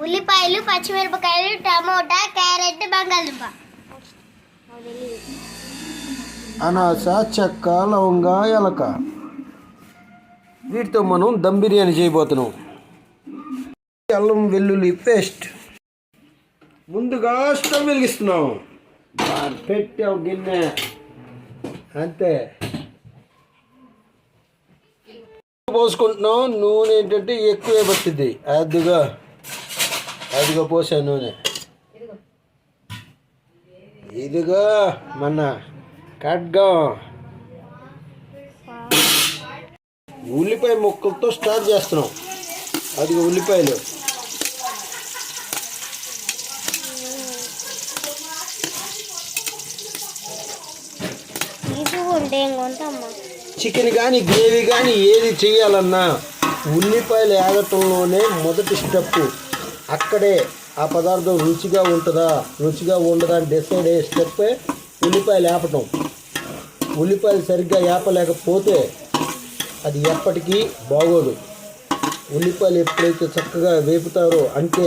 ఉల్లిపాయలు పచ్చిమిరపకాయలు tomato carrot బంగాళదుంప. అనాస చెక్క లవంగ ఎలక వీటితో మనం దమ్ బిర్యానీ చేయబోతున్నాం. అల్లం వెల్లుల్లి పేస్ట్. ముందుగా స్టవ్ వెలిగిస్తున్నాం. పెట్టావు పెట్టాం గిన్నె. అంతే. పోసుకుంటున్నాం. నూనె ఏంటంటే ఎక్కువే పట్టింది అదిగా. అదిగా పోసాను నూనె. ఇదిగా. మన ఖడ్గం. ఉల్లిపాయ ముక్కలతో స్టార్ట్ చేస్తున్నాం. అది ఉల్లిపాయలు. చికెన్ కానీ గ్రేవీ కానీ ఏది చేయాలన్నా ఉల్లిపాయలు ఏగటంలోనే మొదటి స్టెప్ అక్కడే ఆ పదార్థం రుచిగా ఉంటుందా? రుచిగా ఉండదా అని డిసైడ్ అయ్యే స్టెప్పే ఉల్లిపాయలు వేపటం ఉల్లిపాయలు సరిగ్గా ఏపలేకపోతే అది ఎప్పటికీ బాగోదు. ఉల్లిపాయలు ఎప్పుడైతే చక్కగా వేపుతారో అంటే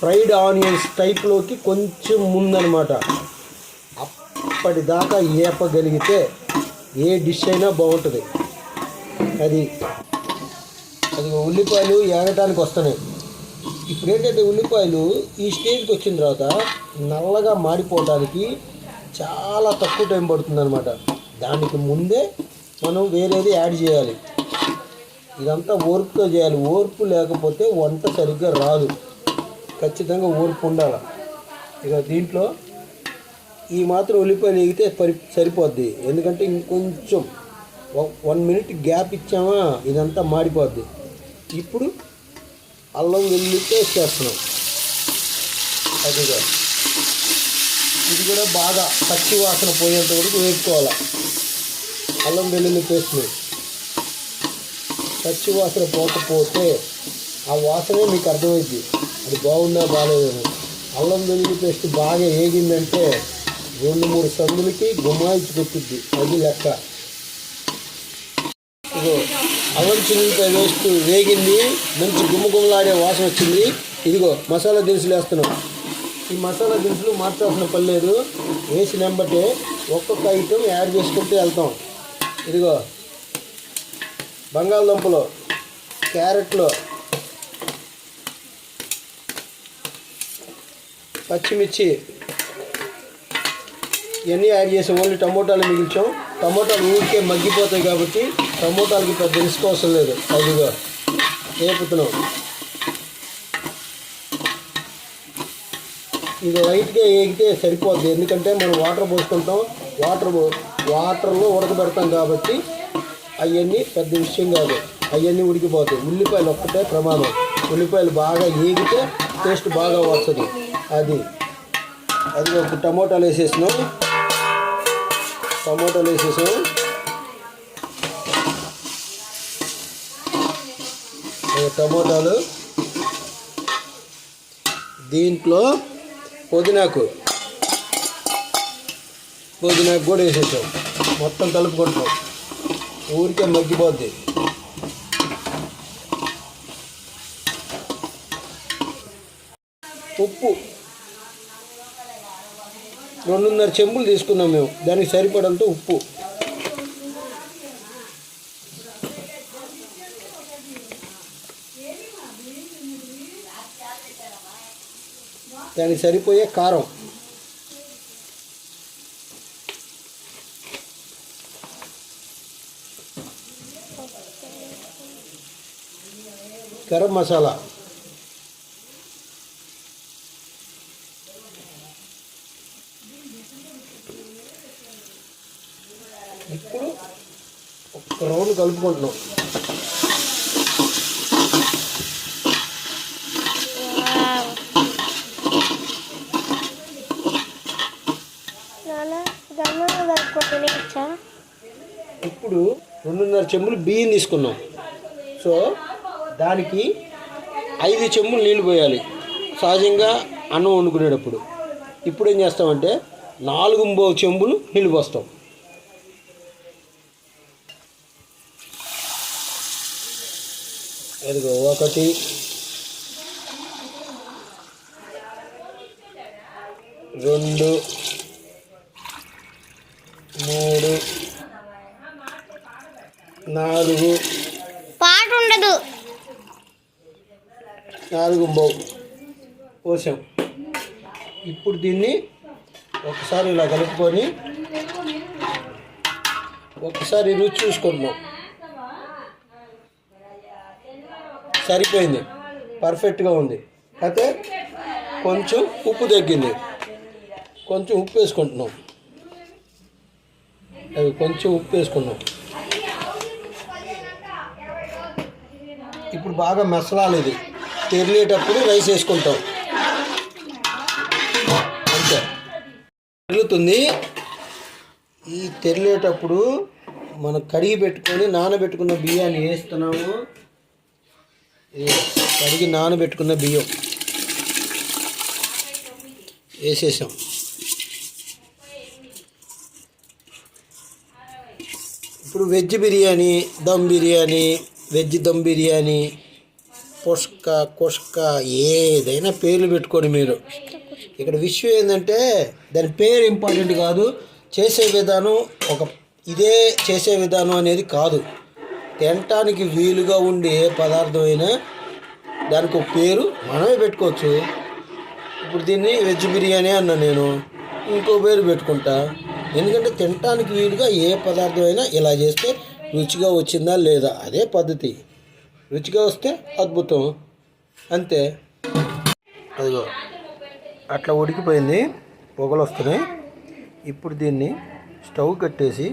ఫ్రైడ్ ఆనియన్స్ టైప్లోకి కొంచెం ముందనమాట. అప్పటిదాకా ఏపగలిగితే ఏ డిష్ అయినా బాగుంటుంది. అది అది ఉల్లిపాయలు ఏగటానికి వస్తున్నాయి. ఇప్పుడు ఏంటంటే ఉల్లిపాయలు ఈ స్టేజ్కి వచ్చిన తర్వాత నల్లగా మాడిపోవడానికి చాలా తక్కువ టైం పడుతుంది అనమాట దానికి ముందే మనం వేరేది యాడ్ చేయాలి. ఇదంతా ఓర్పుతో చేయాలి. ఓర్పు లేకపోతే వంట సరిగ్గా రాదు. ఖచ్చితంగా ఓర్పు ఉండాలి. ఇక దీంట్లో ఈ మాత్రం ఉల్లిపాయలు ఎగితే పరి సరిపోద్ది. ఎందుకంటే ఇంకొంచెం వన్ మినిట్ గ్యాప్ ఇచ్చామా? ఇదంతా మాడిపోద్ది. ఇప్పుడు అల్లం వెల్లుల్లి పేస్ట్ చేస్తున్నాం అదిగా. ఇది కూడా బాగా పచ్చి వాసన పోయేంత వరకు వేసుకోవాలి అల్లం వెల్లుల్లి పేస్ట్ని. పచ్చి వాసన పోకపోతే ఆ వాసనే మీకు అర్థమైంది అది బాగుందా బాగాలేదని అల్లం వెల్లుల్లి పేస్ట్ బాగా ఏగిందంటే రెండు మూడు సందులకి గుమ్మాయించి పెట్టుద్ది అది లెక్క. ఇదిగో. అల్లం వేస్తూ వేగింది. మంచి గుమ్మగుమ్మలాడే వాసన వచ్చింది. ఇదిగో మసాలా దినుసులు వేస్తున్నాం. ఈ మసాలా దినుసులు మార్చాల్సిన పని లేదు. వేసిన వెంబటే ఒక్కొక్క ఐటెం యాడ్ చేసుకుంటూ వెళ్తాం. ఇదిగో బంగాళదుంపలు క్యారెట్లు పచ్చిమిర్చి ఇవన్నీ యాడ్ చేసాం ఓన్లీ టమోటాలు మిగిల్చాం. టమోటాలు ఊరికే మగ్గిపోతాయి కాబట్టి టమోటాలకి పెద్ద రిస్క్ అవసరం లేదు అదిగా వేపుతున్నాం ఇది లైట్గా వేగితే సరిపోద్ది. ఎందుకంటే మనం వాటర్ పోసుకుంటాం. వాటర్ వాటర్లో ఉడకబెడతాం కాబట్టి అవన్నీ పెద్ద విషయం కాదు. అవన్నీ ఉడికిపోతాయి. ఉల్లిపాయలు ఒక్కటే ప్రమాదం. ఉల్లిపాయలు బాగా ఏగితే టేస్ట్ బాగా వస్తుంది. అది. అది ఒక టమోటాలు వేసేసినాం. టమోటాలు వేసేసాం టమోటాలు దీంట్లో పుదీనాకు. పుదీనాకు కూడా వేసేసాం. మొత్తం కలుపుకుంటాం ఊరికే మగ్గిపోద్ది. ఉప్పు. రెండున్నర చెంబులు తీసుకున్నాం మేము. దానికి సరిపడంత ఉప్పు. దానికి సరిపోయే కారం. గరం మసాలా. ఇప్పుడు ఒక రౌండ్ కలుపుకుంటున్నాం. ఇప్పుడు రెండున్నర చెంబులు బియ్యం తీసుకున్నాం. సో దానికి ఐదు చెంబులు నీళ్ళు పోయాలి. సహజంగా అన్నం వండుకునేటప్పుడు. ఇప్పుడు ఏం చేస్తామంటే నాలుగు చెంబులు నీళ్ళు పోస్తాం. ఒకటి. రెండు. నాలుగు. పాట ఉండదు నాలుగు బౌ. పోసాం. ఇప్పుడు దీన్ని ఒకసారి ఇలా కలుపుకొని ఒకసారి రుచి చూసుకుంటున్నాం సరిపోయింది. పర్ఫెక్ట్గా ఉంది. అయితే కొంచెం ఉప్పు తగ్గింది. కొంచెం ఉప్పు వేసుకుంటున్నాం. అది కొంచెం ఉప్పు వేసుకున్నాం ఇప్పుడు బాగా మెసలాలి ఇది. తెరిలేటప్పుడు రైస్ వేసుకుంటాం. అంతే. తెరులుతుంది. ఈ తెరిలేటప్పుడు మనం కడిగి పెట్టుకొని నానబెట్టుకున్న బియ్యాన్ని వేస్తున్నాము. కడిగి నానబెట్టుకున్న బియ్యం. వేసేసాం. ఇప్పుడు వెజ్ బిర్యానీ దమ్ బిర్యానీ వెజ్ దమ్ బిర్యానీ పుష్క కుష్క ఏదైనా పేర్లు పెట్టుకోండి మీరు. ఇక్కడ విషయం ఏంటంటే దాని పేరు ఇంపార్టెంట్ కాదు. చేసే విధానం ఒక ఇదే చేసే విధానం అనేది కాదు. తినటానికి వీలుగా ఉండే ఏ పదార్థం అయినా దానికి ఒక పేరు మనమే పెట్టుకోవచ్చు. ఇప్పుడు దీన్ని వెజ్ బిర్యానీ అన్నా నేను ఇంకో పేరు పెట్టుకుంటా. ఎందుకంటే తినటానికి వీలుగా ఏ పదార్థమైనా ఇలా చేస్తే రుచిగా వచ్చిందా లేదా? అదే పద్ధతి. రుచిగా వస్తే అద్భుతం. అంతే. అదిగో అట్లా ఉడికిపోయింది. పొగలు వస్తున్నాయి. ఇప్పుడు దీన్ని స్టవ్ కట్టేసి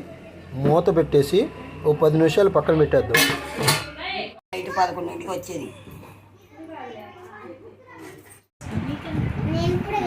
మూత పెట్టేసి ఓ పది నిమిషాలు పక్కన పెట్టేద్దాం. నైట్ పదకొండింటికి వచ్చేది. నేను కూడా